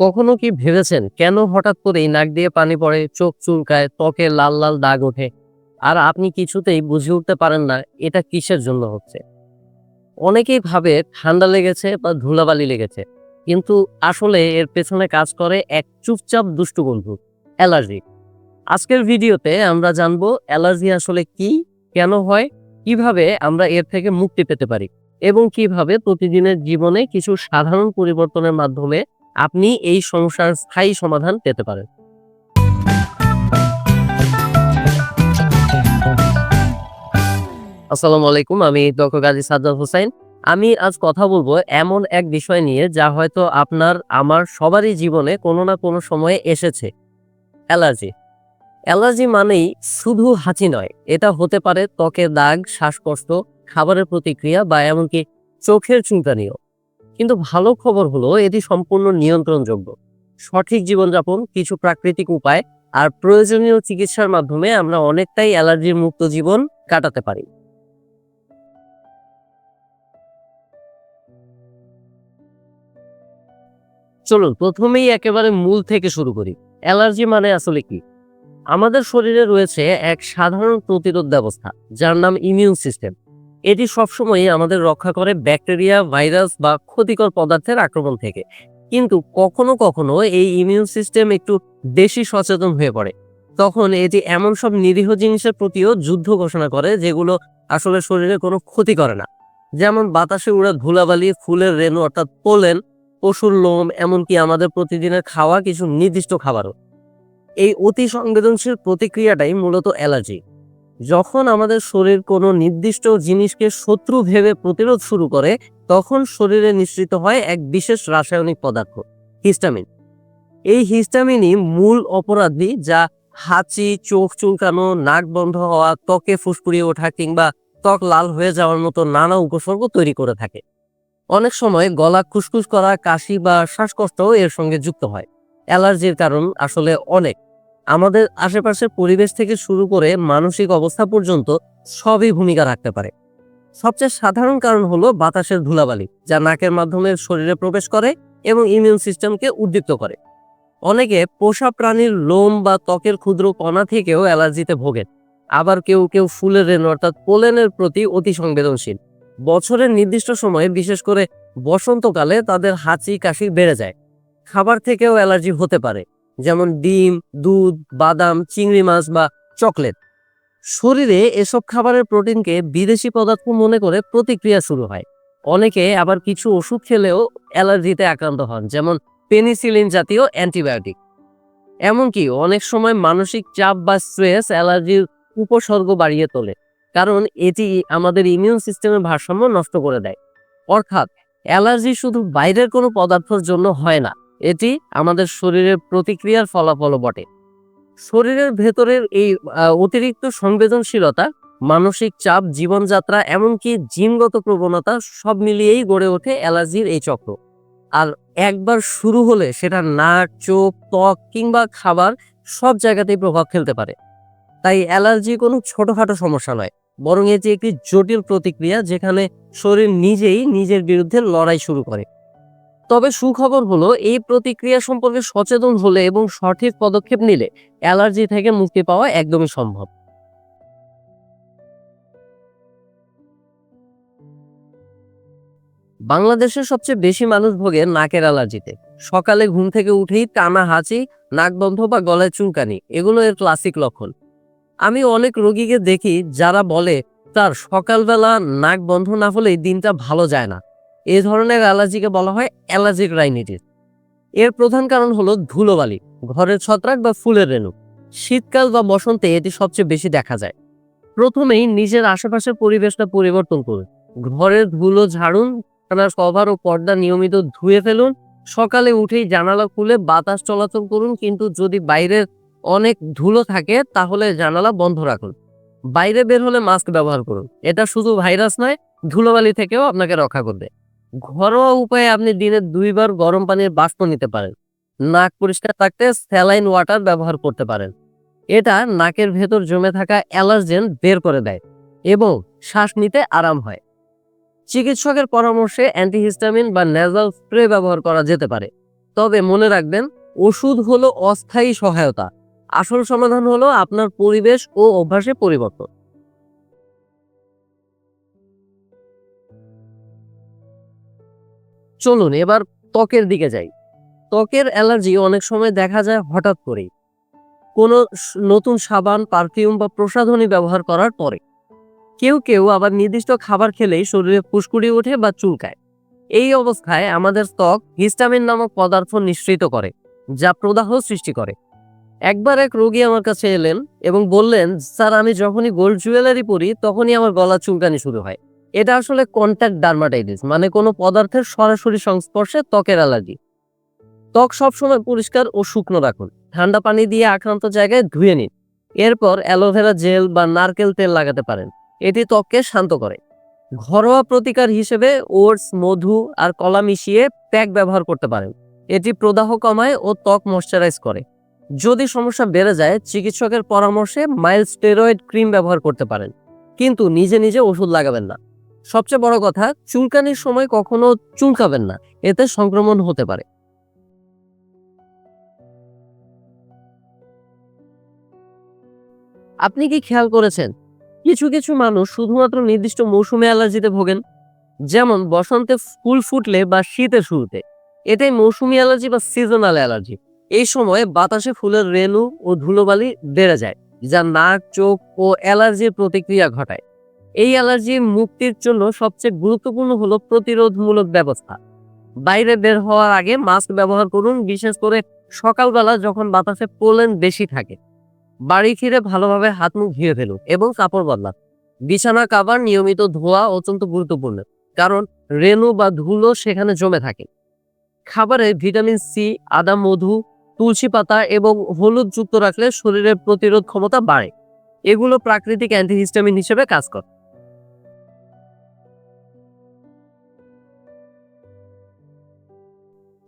কখনো কি ভেবেছেন কেন হঠাৎ করেই নাক দিয়ে পানি পড়ে, চোখ চুলকায়, ত্বকে লাল লাল দাগ ওঠে? আর আপনি কিছুতেই বুঝে উঠতে পারেন না এটা কিসের জন্য হচ্ছে। অনেকেই ভাবে ঠান্ডা লেগেছে বা ধুলাবালি লেগেছে, কিন্তু আসলে এর পেছনে কাজ করে এক চুপচাপ দুষ্টু বন্ধু, অ্যালার্জি। আজকের ভিডিওতে আমরা জানব অ্যালার্জি আসলে কি, কেন হয়, কীভাবে আমরা এর থেকে মুক্তি পেতে পারি, এবং কীভাবে প্রতিদিনের জীবনে কিছু সাধারণ পরিবর্তনের মাধ্যমে আপনি এই সমস্যার স্থায়ী সমাধান পেতে পারেন। আসসালামু আলাইকুম, আমি ডক্টর গাজী সাজ্জাদ হোসেন। আমি আজ কথা বলব এমন এক বিষয় নিয়ে যা হয়তো আপনার, আমার সবারই জীবনে কোনো না কোনো সময়ে এসেছে। অ্যালার্জি। অ্যালার্জি মানেই শুধু হাঁচি নয়, এটা হতে পারে ত্বকের দাগ, শ্বাসকষ্ট, খাবারের প্রতিক্রিয়া বা এমনকি চোখের চুলকানিও। কিন্তু ভালো খবর হলো এটি সম্পূর্ণ নিয়ন্ত্রণযোগ্য। সঠিক জীবনযাপন, কিছু প্রাকৃতিক উপায় আর প্রয়োজনীয় চিকিৎসার মাধ্যমে আমরা অনেকটাই অ্যালার্জির মুক্ত জীবন কাটাতে পারি। চলুন, প্রথমেই একেবারে মূল থেকে শুরু করি। অ্যালার্জি মানে আসলে কি? আমাদের শরীরে রয়েছে এক সাধারণ প্রতিরোধ ব্যবস্থা, যার নাম ইমিউন সিস্টেম। এটি সবসময় আমাদের রক্ষা করে ব্যাকটেরিয়া, ভাইরাস বা ক্ষতিকর পদার্থের আক্রমণ থেকে। কিন্তু কখনো কখনো এই ইমিউন সিস্টেম একটু বেশি সচেতন হয়ে পড়ে। তখন এটি এমন সব নিরীহ জিনিসের প্রতিও যুদ্ধ ঘোষণা করে যেগুলো আসলে শরীরে কোনো ক্ষতি করে না। যেমন বাতাসে উড়া ধুলাবালি, ফুলের রেণু অর্থাৎ পোলেন, পশুর লোম, এমনকি আমাদের প্রতিদিনের খাওয়া কিছু নির্দিষ্ট খাবারও। এই অতি সংবেদনশীল প্রতিক্রিয়াটাই মূলত অ্যালার্জি। যখন আমাদের শরীর কোনো নির্দিষ্ট জিনিসকে শত্রু ভেবে প্রতিরোধ শুরু করে, তখন শরীরে নিঃসৃত হয় এক বিশেষ রাসায়নিক পদার্থ, হিস্টামিন। এই হিস্টামিনই মূল অপরাধী যা হাঁচি, চোখ চুলকানো, নাক বন্ধ হওয়া, ত্বকে ফুসকুড়িয়ে ওঠা কিংবা ত্বক লাল হয়ে যাওয়ার মতো নানা উপসর্গ তৈরি করে থাকে। অনেক সময় গলা খুসখুস করা, কাশি বা শ্বাসকষ্টও এর সঙ্গে যুক্ত হয়। অ্যালার্জির কারণ আসলে অনেক। আমাদের আশেপাশের পরিবেশ থেকে শুরু করে মানসিক অবস্থা পর্যন্ত সবই ভূমিকা রাখতে পারে। সবচেয়ে সাধারণ কারণ হলো বাতাসের ধুলাবালি, যা নাকের মাধ্যমে শরীরে প্রবেশ করে এবং ইমিউন সিস্টেমকে উদ্দীপ্ত করে। অনেকে পোষা প্রাণীর লোম বা ত্বকের ক্ষুদ্র কণা থেকেও অ্যালার্জিতে ভোগেন। আবার কেউ কেউ ফুলের রেণু অর্থাৎ পোলেনের প্রতি অতি সংবেদনশীল। বছরের নির্দিষ্ট সময়ে বিশেষ করে বসন্তকালে তাদের হাঁচি কাশি বেড়ে যায়। খাবার থেকেও অ্যালার্জি হতে পারে। যেমন ডিম, দুধ, বাদাম, চিংড়ি মাছ বা চকলেট। শরীরে এসব খাবারের প্রোটিনকে বিদেশি পদার্থ মনে করে প্রতিক্রিয়া শুরু হয়। অনেকে আবার কিছু ওষুধ খেলেও অ্যালার্জিতে আক্রান্ত হন, যেমন পেনিসিলিন জাতীয় অ্যান্টিবায়োটিক। এমনকি অনেক সময় মানসিক চাপ বা স্ট্রেস অ্যালার্জির উপসর্গ বাড়িয়ে তোলে, কারণ এটি আমাদের ইমিউন সিস্টেমের ভারসাম্য নষ্ট করে দেয়। অর্থাৎ অ্যালার্জি শুধু বাইরের কোনো পদার্থের জন্য হয় না এটি আমাদের শরীরের প্রতিক্রিয়ার ফলাফলও বটে। শরীরের ভেতরের এই অতিরিক্ত সংবেদনশীলতা, মানসিক চাপ, জীবনযাত্রা, এমনকি জিনগত প্রবণতা সব মিলিয়েই গড়ে ওঠে অ্যালার্জির এই চক্র। আর একবার শুরু হলে সেটা নাক, চোখ, ত্বক কিংবা খাবার সব জায়গাতেই প্রভাব ফেলতে পারে। তাই অ্যালার্জি কোনো ছোটোখাটো সমস্যা নয়, বরং এটি একটি জটিল প্রতিক্রিয়া যেখানে শরীর নিজেই নিজের বিরুদ্ধে লড়াই শুরু করে। তবে সুখবর হলো, এই প্রতিক্রিয়া সম্পর্কে সচেতন হলে এবং সঠিক পদক্ষেপ নিলে অ্যালার্জি থেকে মুক্তি পাওয়া একদমই সম্ভব। বাংলাদেশের সবচেয়ে বেশি মানুষ ভোগে নাকের অ্যালার্জিতে। সকালে ঘুম থেকে উঠেই টানা হাঁচি, নাক বন্ধ বা গলায় চুলকানি, এগুলো এর ক্লাসিক লক্ষণ। আমি অনেক রোগীকে দেখি যারা বলে তার সকালবেলা নাক বন্ধ না হলেই দিনটা ভালো যায় না। এই ধরনের অ্যালার্জিকে বলা হয় অ্যালার্জিক রাইনিটিস। এর প্রধান কারণ হলো ধুলোবালি, ঘরের ছত্রাক বা ফুলের রেণু। শীতকাল বা বসন্তে এটি সবচেয়ে বেশি দেখা যায়। প্রথমেই নিজের আশেপাশের পরিবেশটা পরিবর্তন করুন। ঘরের ধুলো ঝাড়ুন আপনার কভার ও পর্দা নিয়মিত ধুয়ে ফেলুন। সকালে উঠেই জানালা খুলে বাতাস চলাচল করুন, কিন্তু যদি বাইরের অনেক ধুলো থাকে, তাহলে জানালা বন্ধ রাখুন। বাইরে বের হলে মাস্ক ব্যবহার করুন। এটা শুধু ভাইরাস নয়, ধুলোবালি থেকেও আপনাকে রক্ষা করবে। ঘরোয়া উপায়ে আপনি দিনে দুইবার গরম পানির বাষ্প নিতে পারেন। নাক পরিষ্কার থাকতে স্যালাইন ওয়াটার ব্যবহার করতে পারেন। এটা নাকের ভেতর জমে থাকা অ্যালার্জেন বের করে দেয় এবং শ্বাস নিতে আরাম হয়। চিকিৎসকের পরামর্শে অ্যান্টিহিস্টামিন বা নেজাল স্প্রে ব্যবহার করা যেতে পারে। তবে মনে রাখবেন, ওষুধ হলো অস্থায়ী সহায়তা। আসল সমাধান হলো আপনার পরিবেশ ও অভ্যাসে পরিবর্তন। চলুন এবার ত্বকের দিকে যাই। ত্বকের অ্যালার্জি অনেক সময় দেখা যায় হঠাৎ করেই। কোনো নতুন সাবান, পারফিউম বা প্রসাধনী ব্যবহার করার পরে। কেউ কেউ আবার নির্দিষ্ট খাবার খেলেই শরীরে ফুসকুড়ি ওঠে বা চুলকায়। এই অবস্থায় আমাদের ত্বক হিস্টামিন নামক পদার্থ নিঃসৃত করে, যা প্রদাহ সৃষ্টি করে। একবার এক রোগী আমার কাছে এলেন এবং বললেন, স্যার, আমি যখনই গোল্ড জুয়েলারি পরি, তখনই আমার গলা চুলকানি শুরু হয়। এটা আসলে কন্ট্যাক্ট ডার্মাটাইটিস মানে কোনো পদার্থের সরাসরি সংস্পর্শে ত্বকের অ্যালার্জি ত্বক সবসময় পরিষ্কার ও শুকনো রাখুন। ঠান্ডা পানি দিয়ে আক্রান্ত জায়গায় ধুয়ে নিন। এরপর অ্যালোভেরা জেল বা নারকেল তেল লাগাতে পারেন। এটি ত্বককে শান্ত করে। ঘরোয়া প্রতিকার হিসেবে ওটস, মধু আর কলা মিশিয়ে প্যাক ব্যবহার করতে পারেন। এটি প্রদাহ কমায় ও ত্বক ময়শ্চারাইজ করে। যদি সমস্যা বেড়ে যায়, চিকিৎসকের পরামর্শে মাইল স্টেরয়েড ক্রিম ব্যবহার করতে পারেন। কিন্তু নিজে নিজে ওষুধ লাগাবেন না। সবচেয়ে বড় কথা, চুলকানির সময় কখনো চুলকাবেন না। এতে সংক্রমণ হতে পারে। আপনি কি খেয়াল করেছেন? কিছু কিছু মানুষ শুধুমাত্র নির্দিষ্ট মৌসুমে অ্যালার্জিতে ভোগেন, যেমন বসন্তে ফুল ফুটলে বা শীতের শুরুতে। এটাই মৌসুমি অ্যালার্জি বা সিজনাল অ্যালার্জি। এই সময় বাতাসে ফুলের রেণু ও ধুলোবালি বেড়ে যায়, যা নাক, চোখ ও অ্যালার্জির প্রতিক্রিয়া ঘটায়। এই অ্যালার্জির মুক্তির জন্য সবচেয়ে গুরুত্বপূর্ণ হলো প্রতিরোধমূলক ব্যবস্থা। বাইরে বের হওয়ার আগে মাস্ক ব্যবহার করুন, বিশেষ করে সকালবেলা যখন বাতাসে পোলেন বেশি থাকে। বাড়ি ফিরে ভালোভাবে হাত মুখ ধুয়ে ফেলুন এবং কাপড় বদলান। বিছানা, কাবার নিয়মিত ধোয়া অত্যন্ত গুরুত্বপূর্ণ, কারণ রেণু বা ধুলো সেখানে জমে থাকে। খাবারে ভিটামিন সি, আদা, মধু, তুলসী পাতা এবং হলুদ যুক্ত রাখলে শরীরের প্রতিরোধ ক্ষমতা বাড়ে। এগুলো প্রাকৃতিক অ্যান্টিহিস্টামিন হিসেবে কাজ করে।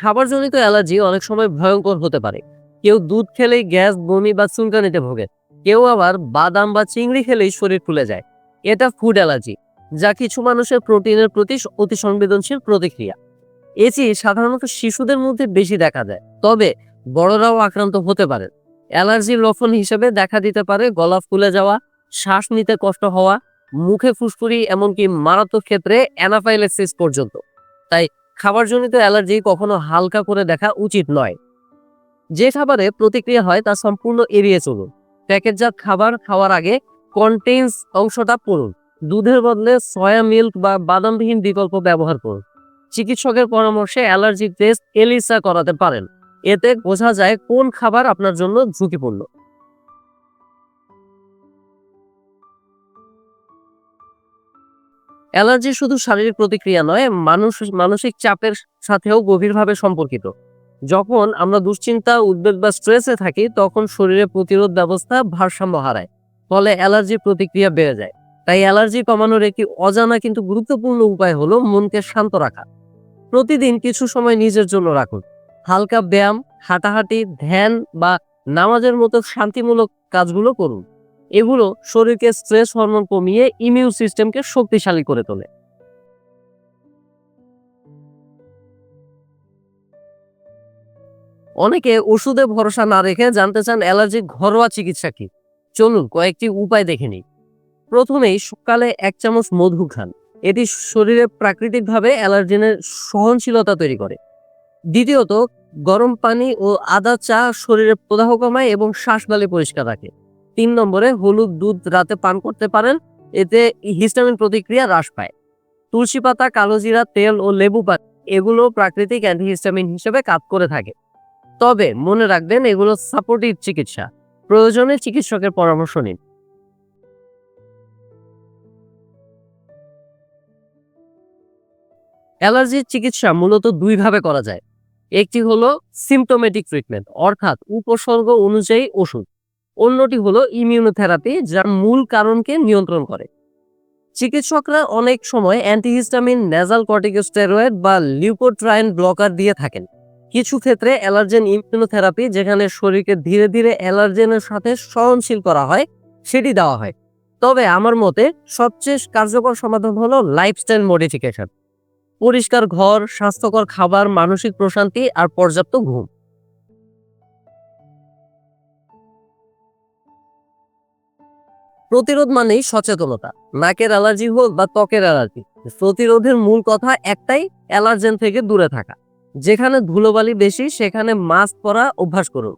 খাবারজনিত অ্যালার্জি অনেক সময় ভয়ঙ্কর হতে পারে। কেউ দুধ খেলেই গ্যাস, বমি বা চুলকানিতে ভোগে। কেউ আবার বাদাম বা চিংড়ি খেলেই শরীর ফুলে যায়। এটা ফুড অ্যালার্জি, যা কিছু মানুষের প্রোটিনের প্রতি অতি সংবেদনশীল প্রতিক্রিয়া। এটি সাধারণত শিশুদের মধ্যে বেশি দেখা যায় তবে বড়রাও আক্রান্ত হতে পারে। অ্যালার্জির লক্ষণ হিসেবে দেখা দিতে পারে গলা ফুলে যাওয়া, শ্বাস নিতে কষ্ট হওয়া, মুখে ফুসকুড়ি এমনকি মারাত্মক ক্ষেত্রে অ্যানাফাইলেসিস পর্যন্ত। তাই খাবারজনিত অ্যালার্জি কখনো হালকা করে দেখা উচিত নয়। যে খাবারে প্রতিক্রিয়া হয় তা সম্পূর্ণ এড়িয়ে চলুন। প্যাকেটজাত খাবার খাওয়ার আগে কন্টেন্স অংশটা পড়ুন। দুধের বদলে সয়া মিল্ক বা বাদামবিহীন বিকল্প ব্যবহার করুন। চিকিৎসকের পরামর্শে অ্যালার্জি টেস্ট এলিসা করাতে পারেন। এতে বোঝা যায় কোন খাবার আপনার জন্য ঝুঁকিপূর্ণ। অ্যালার্জি শুধু শারীরিক প্রতিক্রিয়া নয়, মানুষ, মানসিক চাপের সাথেও গভীরভাবে সম্পর্কিত। যখন আমরা দুশ্চিন্তা, উদ্বেগ বা স্ট্রেসে থাকি, তখন শরীরে প্রতিরোধ ব্যবস্থা ভারসাম্য হারায়, ফলে অ্যালার্জির প্রতিক্রিয়া বেড়ে যায়। তাই অ্যালার্জি কমানোর একটি অজানা কিন্তু গুরুত্বপূর্ণ উপায় হলো মনকে শান্ত রাখা। প্রতিদিন কিছু সময় নিজের জন্য রাখুন। হালকা ব্যায়াম, হাঁটাহাঁটি, ধ্যান বা নামাজের মতো শান্তিমূলক কাজগুলো করুন। এগুলো শরীরকে স্ট্রেস হরমোন কমিয়ে ইমিউন সিস্টেমকে শক্তিশালী করে তোলে। অনেকে ওষুধে ভরসা না রেখে জানতে চান অ্যালার্জির ঘরোয়া চিকিৎসা কি? চলুন কয়েকটি উপায় দেখে নিই। প্রথমেই সকালে এক চামচ মধু খান। এটি শরীরে প্রাকৃতিকভাবে অ্যালার্জেনের সহনশীলতা তৈরি করে। দ্বিতীয়ত, গরম পানি ও আদা চা শরীরের প্রদাহ কমায় এবং শ্বাসনালী পরিষ্কার রাখে। তিন নম্বরে হলুদ দুধ রাতে পান করতে পারেন, এতে হিস্টামিন প্রতিক্রিয়া হ্রাস পায়। তুলসী পাতা কালোজিরা তেল ও লেবু পাতা এগুলো প্রাকৃতিক অ্যান্টিহিস্টামিন হিসেবে কাজ করে থাকে। তবে মনে রাখবেন, এগুলো সাপোর্টিভ চিকিৎসা। প্রয়োজনে চিকিৎসকের পরামর্শ নিন। অ্যালার্জির চিকিৎসা মূলত দুইভাবে করা যায়। একটি হলো সিমটোমেটিক ট্রিটমেন্ট অর্থাৎ উপসর্গ অনুযায়ী ওষুধ। অন্যটি হলো ইমিউনোথেরাপি যার মূল কারণকে নিয়ন্ত্রণ করে। চিকিৎসকরা অনেক সময় অ্যান্টিহিস্টামিন নেজাল কর্টিকোস্টেরয়েড বা লিউকোট্রাইন ব্লকার দিয়ে থাকেন। কিছু ক্ষেত্রে অ্যালার্জেন ইমিউনোথেরাপি যেখানে শরীরকে ধীরে ধীরে অ্যালার্জেনের সাথে সহনশীল করা হয়, সেটি দেওয়া হয়। তবে আমার মতে সবচেয়ে কার্যকর সমাধান হলো লাইফস্টাইল মডিফিকেশন পরিষ্কার ঘর, স্বাস্থ্যকর খাবার, মানসিক প্রশান্তি আর পর্যাপ্ত ঘুম। প্রতিরোধ মানেই সচেতনতা। নাকের অ্যালার্জি হোক বা ত্বকের অ্যালার্জি, প্রতিরোধের মূল কথা একটাই, অ্যালার্জেন থেকে দূরে থাকা। যেখানে ধুলোবালি বেশি, সেখানে মাস্ক পরা অভ্যাস করুন।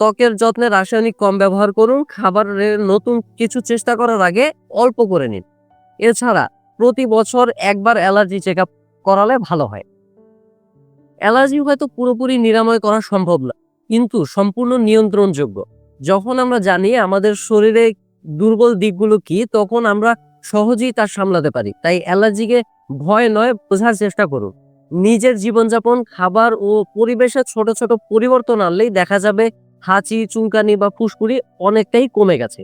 ত্বকের যত্নে রাসায়নিক কম ব্যবহার করুন, খাবারের নতুন কিছু চেষ্টা করার আগে অল্প করে নিন। এছাড়া প্রতি বছর একবার অ্যালার্জি চেক করালে ভালো হয়। অ্যালার্জি হয়তো পুরোপুরি নিরাময় করা সম্ভব না, কিন্তু সম্পূর্ণ নিয়ন্ত্রণযোগ্য। যখন আমরা জানি আমাদের শরীরে দুর্বল দিকগুলো কি, তখন আমরা সহজেই তা সামলাতে পারি। তাই অ্যালার্জিকে ভয় নয়, বোঝার চেষ্টা করুন। নিজের জীবনযাপন, খাবার ও পরিবেশে ছোট ছোট পরিবর্তন আনলেই দেখা যাবে হাঁচি, চুলকানি বা ফুসকুড়ি অনেকটাই কমে গেছে।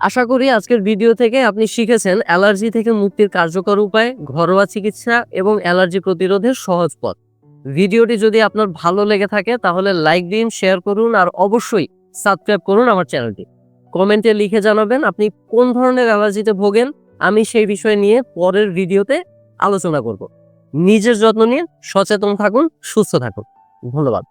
আশা করি আজকের ভিডিও থেকে আপনি শিখেছেন অ্যালার্জি থেকে মুক্তির কার্যকর উপায়, ঘরোয়া চিকিৎসা এবং অ্যালার্জি প্রতিরোধের সহজ পথ। ভিডিওটি যদি আপনার ভালো লেগে থাকে তাহলে লাইক দিন, শেয়ার করুন আর অবশ্যই সাবস্ক্রাইব করুন আমার চ্যানেলটি। কমেন্টে লিখে জানাবেন আপনি কোন ধরনের অ্যালার্জিতে ভোগেন। আমি সেই বিষয় নিয়ে পরের ভিডিওতে আলোচনা করব। নিজের যত্ন নিয়ে সচেতন থাকুন, সুস্থ থাকুন। ধন্যবাদ।